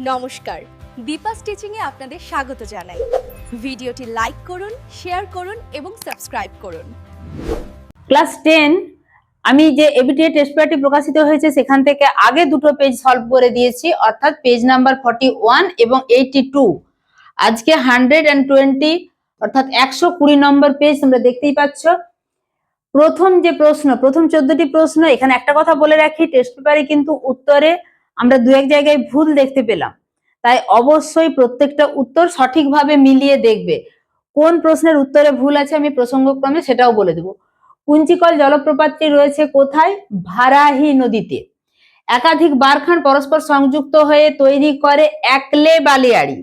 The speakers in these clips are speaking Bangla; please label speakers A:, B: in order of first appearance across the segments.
A: নমস্কার। দীপা স্টিচিংয়ে আপনাদের স্বাগত জানাই। ভিডিওটি লাইক করুন, শেয়ার করুন এবং সাবস্ক্রাইব করুন।
B: ক্লাস টেন, আমি যে এবিটিএ টেস্ট পেপারটি প্রকাশিত হয়েছে, সেখান থেকে আগে দুটো পেজ সলভ করে দিয়েছি, অর্থাৎ পেজ নাম্বার ফর্টি ওয়ান এবং এইটি টু। আজকে হান্ড্রেড অ্যান্ড টোয়েন্টি, অর্থাৎ একশো কুড়ি নম্বর পেজ তোমরা দেখতেই পাচ্ছ। প্রথম যে প্রশ্ন, প্রথম চোদ্দটি প্রশ্ন, এখানে একটা কথা বলে রাখি, টেস্ট পেপারে কিন্তু উত্তরে আমরা দু এক জায়গায় ভুল দেখতে পেলাম। তাই অবশ্যই প্রত্যেকটা উত্তর সঠিকভাবে মিলিয়ে দেখবে। কোন প্রশ্নের উত্তরে ভুল আছে আমি প্রসঙ্গক্রমে সেটাও বলে দেবো। কুঞ্চিকল জলপ্রপাতটি রয়েছে কোথায়? ভারাহি নদীতে। একাধিক বারখান পরস্পর সংযুক্ত হয়ে তৈরি করে একলে বালিয়াড়ি।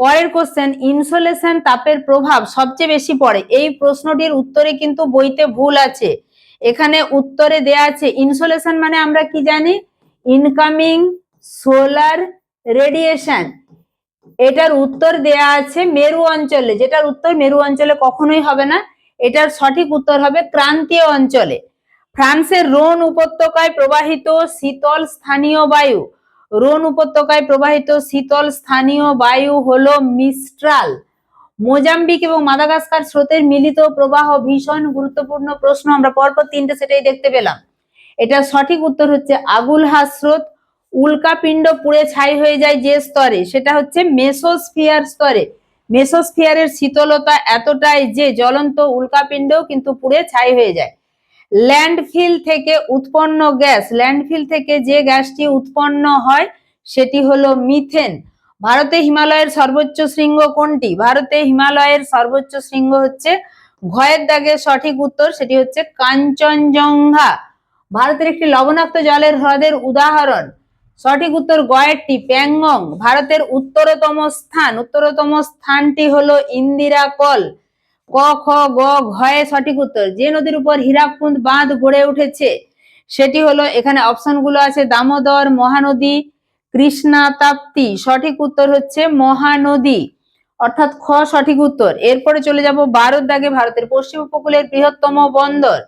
B: পরের কোশ্চেন ইনসোলেশন তাপের প্রভাব সবচেয়ে বেশি পড়ে। এই প্রশ্নটির উত্তরে কিন্তু বইতে ভুল আছে। এখানে উত্তরে দেয়া আছে ইনসোলেশন মানে আমরা কি জানি? ইনকামিং সোলার রেডিয়েশন এটার উত্তর দেয়া আছে মেরু অঞ্চলে। যেটার উত্তর মেরু অঞ্চলে কখনোই হবে না। এটার সঠিক উত্তর হবে ক্রান্তীয় অঞ্চলে। ফ্রান্সের রোন উপত্যকায় প্রবাহিত শীতল স্থানীয় বায়ু। রোন উপত্যকায় প্রবাহিত শীতল স্থানীয় বায়ু হলো মিস্ট্রাল। মোজাম্বিক এবং মাদাগাস্কার স্রোতের মিলিত প্রবাহ ভীষণ গুরুত্বপূর্ণ প্রশ্ন। আমরা পরপর তিনটে সেটাই দেখতে পেলাম। এটার সঠিক উত্তর হচ্ছে আগুলহা স্রোত উল্কাপিণ্ড পুড়ে ছাই হয়ে যায় যে স্তরে, সেটা হচ্ছে মেসোস্ফিয়ার স্তরে। মেসোস্ফিয়ারের শীতলতা এতটাই যে জ্বলন্ত উল্কাপিণ্ডও কিন্তু পুড়ে ছাই হয়ে যায়। ল্যান্ডফিল থেকে উৎপন্ন গ্যাস, ল্যান্ডফিল থেকে যে গ্যাসটি উৎপন্ন হয়, সেটি হলো মিথেন। ভারতে হিমালয়ের সর্বোচ্চ শৃঙ্গ কোনটি? ভারতে হিমালয়ের সর্বোচ্চ শৃঙ্গ হচ্ছে, ঘয়ের দাগের সঠিক উত্তর সেটি হচ্ছে কাঞ্চনজঙ্ঘা। ভারতের একটি লবণাক্ত জলের হ্রদের উদাহরণ। সঠিক উত্তর গয়েরটি প্যাংগং। ভারতের উত্তরতম স্থান। উত্তরতম স্থানটি হলো ইন্দিরা কল। ক, খ, গ, ঘয়ে সঠিক উত্তর। যে নদীর উপর হীরাকুন্দ বাঁধ গড়ে উঠেছে, সেটি হলো এখানে অপশনগুলো আছে দামোদর মহানদী কৃষ্ণা তাপ্তি সঠিক উত্তর হচ্ছে মহানদী। অর্থাৎ খ সঠিক উত্তর। এরপরে চলে যাব ভারত দাগে ভারতের পশ্চিম উপকূলের বৃহত্তম বন্দর।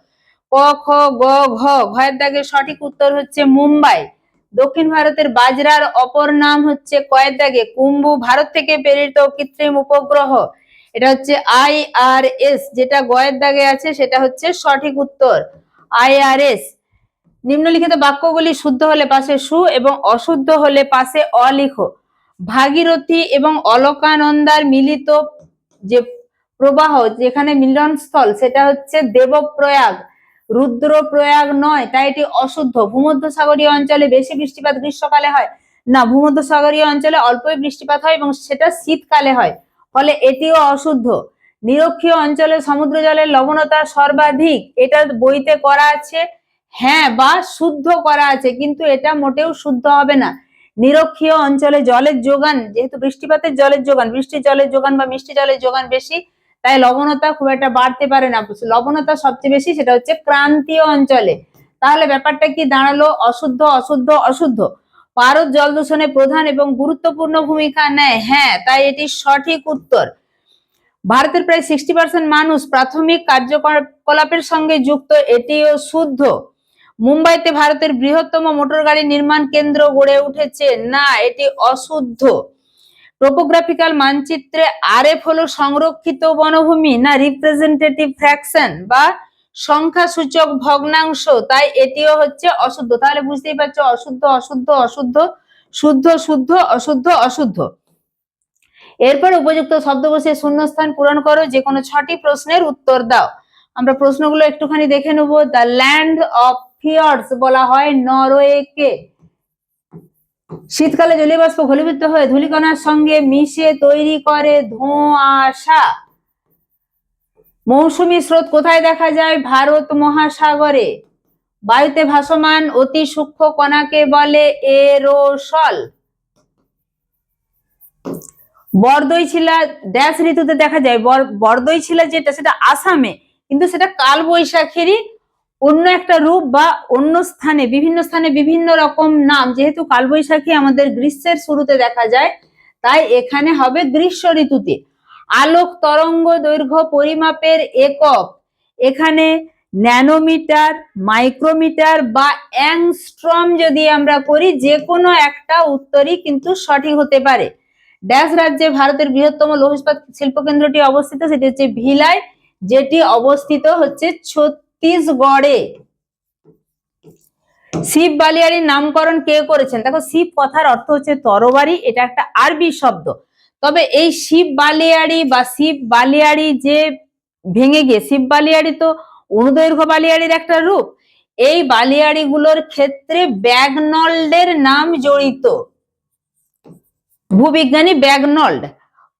B: ক, খ, গ, ঘ। ঘয়ের দাগের সঠিক উত্তর হচ্ছে মুম্বাই। দক্ষিণ ভারতের বাজরার অপর নাম হচ্ছে কয়ের দাগে। কুম্ভু ভারত থেকে প্রেরিত কৃত্রিম উপগ্রহ। এটা হচ্ছে আই আর এস। যেটা গয়ের দাগে আছে, সেটা হচ্ছে সঠিক উত্তর। I R S. নিম্নলিখিত বাক্যগুলি শুদ্ধ হলে পাশে সু এবং অশুদ্ধ হলে পাশে অ লিখো ভাগীরথী এবং অলকানন্দার মিলিত যে প্রবাহ, যেখানে মিলনস্থল, সেটা হচ্ছে দেবপ্রয়াগ। রুদ্রপ্রয়াগ নয়, তাই এটি অশুদ্ধ। ভূমধ্যসাগরীয় অঞ্চলে বেশি বৃষ্টিপাত গ্রীষ্মকালে হয়। না, ভূমধ্যসাগরীয় অঞ্চলে অল্পই বৃষ্টিপাত হয় এবং সেটা শীতকালে হয়, ফলে এটিও অশুদ্ধ। নিরক্ষীয় অঞ্চলে সমুদ্র জলের লবণতা সর্বাধিক। এটা বইতে করা আছে হ্যাঁ বা শুদ্ধ করা আছে, কিন্তু এটা মোটেও শুদ্ধ হবে না। নিরক্ষীয় অঞ্চলে জলের যোগান, যেহেতু বৃষ্টিপাতের জলের যোগান, বৃষ্টির জলের যোগান বা মিষ্টি জলের যোগান বেশি তাই লবণতা খুব একটা বাড়তে পারে না। লবণতা সবচেয়ে বেশি সেটা হচ্ছে ক্রান্তীয় অঞ্চলে। তাহলে ব্যাপারটা কি? দাঁড়াল অশুদ্ধ অশুদ্ধ অশুদ্ধ। ভারত জল দূষণে প্রধান এবং গুরুত্বপূর্ণ ভূমিকা নেয়। হ্যাঁ তাই এটি সঠিক উত্তর। ভারতের প্রায় সিক্সটি পার্সেন্ট মানুষ প্রাথমিক কার্যকলাপের সঙ্গে যুক্ত, এটিও শুদ্ধ। মুম্বাইতে ভারতের বৃহত্তম মোটর গাড়ি নির্মাণ কেন্দ্র গড়ে উঠেছে। না, এটি অশুদ্ধ। টোপোগ্রাফিক্যাল মানচিত্রে আরএফ হলো সংরক্ষিত বনভূমি না রিপ্রেজেন্টেটিভ ফ্র্যাকশন বা সংখ্যা সূচক ভগ্নাংশ, তাই এটিও হচ্ছে অশুদ্ধ। তাহলে বুঝতেই পারছ, অশুদ্ধ অশুদ্ধ অশুদ্ধ, শুদ্ধ শুদ্ধ, অশুদ্ধ অশুদ্ধ। এরপর উপযুক্ত শব্দ বসিয়ে শূন্যস্থান পূরণ করো যে কোনো ছটি প্রশ্নের উত্তর দাও। আমরা প্রশ্নগুলো একটুখানি দেখে নেব। দ্য ল্যান্ড অফ ফিয়ার্স বলা হয় নরওয়েকে। শীতকালে জলীয় বাষ্প ঘনীভূত হয়ে ধূলিকণার সঙ্গে মিশে তৈরি করে ধোঁয়াশা। মৌসুমী স্রোত কোথায় দেখা যায়? ভারত মহাসাগরে। বায়ুতে ভাসমান অতি সূক্ষ্ম কণাকে বলে এরোসল। বরদই ছিলা ড্যাশ ঋতুতে দেখা যায়, বর- বরদই ছিলা যেটা, সেটা আসামে, কিন্তু সেটা কাল বৈশাখেরই অন্য একটা রূপ বা অন্য স্থানে, বিভিন্ন স্থানে বিভিন্ন রকম নাম। যেহেতু কালবৈশাখী আমাদের গ্রীষ্মের শুরুতে দেখা যায়, তাই এখানে হবে গ্রীষ্ম ঋতুতে। আলোক তরঙ্গ দৈর্ঘ্য পরিমাপের একক। এখানে ন্যানোমিটার, মাইক্রোমিটার বা অ্যাংস্ট্রম যদি আমরা করি যে কোনো একটা উত্তরই কিন্তু সঠিক হতে পারে। ড্যাশ রাজ্যে ভারতের বৃহত্তম লৌহ ইস্পাত শিল্প কেন্দ্রটি অবস্থিত, সেটি হচ্ছে ভিলায় যেটি অবস্থিত হচ্ছে ছত্তিশগড়ে। শিব বালিয়ারির নামকরণ কে করেছেন? দেখো, শিব কথার অর্থ হচ্ছে তরবারি, এটা একটা আরবি শব্দ। তবে এই শিব বালিয়াড়ি বা শিব বালিয়াড়ি যে ভেঙে গিয়ে, শিব বালিয়াড়ি তো অনুদৈর্ঘ্য বালিয়াড়ির একটা রূপ, এই বালিয়াড়িগুলোর ক্ষেত্রে ব্যাগনল্ডের নাম জড়িত। ভূবিজ্ঞানী ব্যাগনল্ড।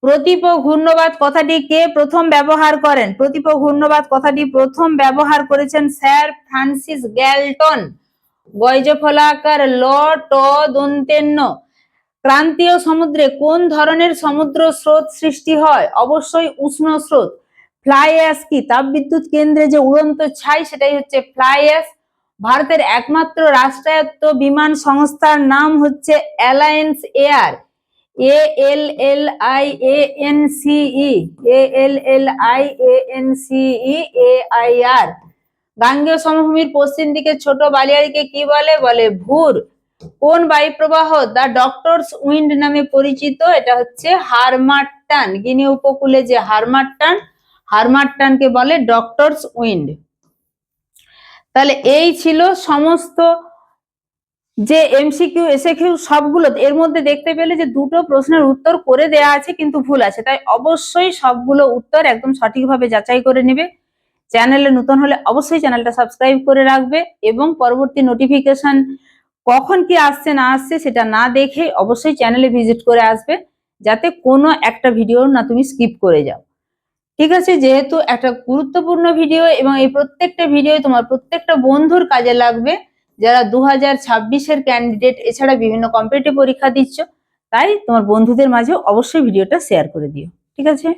B: প্রতিপ ঘূর্ণবাদ কথাটি কে প্রথম ব্যবহার করেন? প্রতিপ ঘূর্ণবাদ কথাটি প্রথম ব্যবহার করেছেন স্যার ফ্রান্সিস গ্যালটন। গয়জফলাকার ল ট দন্তেন্ন ক্রান্তীয় সমুদ্রে কোন ধরনের সমুদ্র স্রোত সৃষ্টি হয়? অবশ্যই উষ্ণ স্রোত। ফ্লাই অ্যাশ কি? তাপবিদ্যুৎ কেন্দ্রে যে উড়ন্ত ছাই, সেটাই হচ্ছে ফ্লাই অ্যাশ ভারতের একমাত্র রাষ্ট্রায়ত্ত বিমান সংস্থার নাম হচ্ছে alliance air. A L L I A N C E A L L I A N সিই এ আই আর গাঙ্গেয় সমভূমির পশ্চিম দিকে ছোট বালিয়াড়িকে কি বলে? বলে ভুর। কোন বায়ুপ্রবাহ? দ্য ডক্টরস উইন্ড নামে পরিচিত। এটা হচ্ছে হারমাট্টান। গিনি উপকূলে যে হারমাট্টান, হারমাট্টানকে বলে ডক্টরস উইন্ড। তাহলে এই ছিল সমস্ত যে এমসিকিউ এসএকিউ সবগুলো এর মধ্যে দেখতে পেলে যে দুটো প্রশ্নের উত্তর করে দেয়া আছে কিন্তু ভুল আছে। তাই অবশ্যই সবগুলো উত্তর একদম সঠিকভাবে যাচাই করে নেবে। চ্যানেলে নতুন হলে অবশ্যই চ্যানেলটা সাবস্ক্রাইব করে রাখবে এবং পরবর্তী নোটিফিকেশন কখন কি আসছে, না আসছে সেটা না দেখে অবশ্যই চ্যানেলে ভিজিট করে আসবে, যাতে কোনো একটা ভিডিও না তুমি স্কিপ করে যাও। ঠিক আছে, যেহেতু একটা গুরুত্বপূর্ণ ভিডিও এবং এই প্রত্যেকটা ভিডিও তোমার প্রত্যেকটা বন্ধুর কাজে লাগবে যারা দু হাজার ছাব্বিশের ক্যান্ডিডেট এছাড়া বিভিন্ন কম্পিটিটিভ পরীক্ষা দিচ্ছ, তাই তোমার বন্ধুদের মাঝে অবশ্যই ভিডিওটা শেয়ার করে দিও, ঠিক আছে?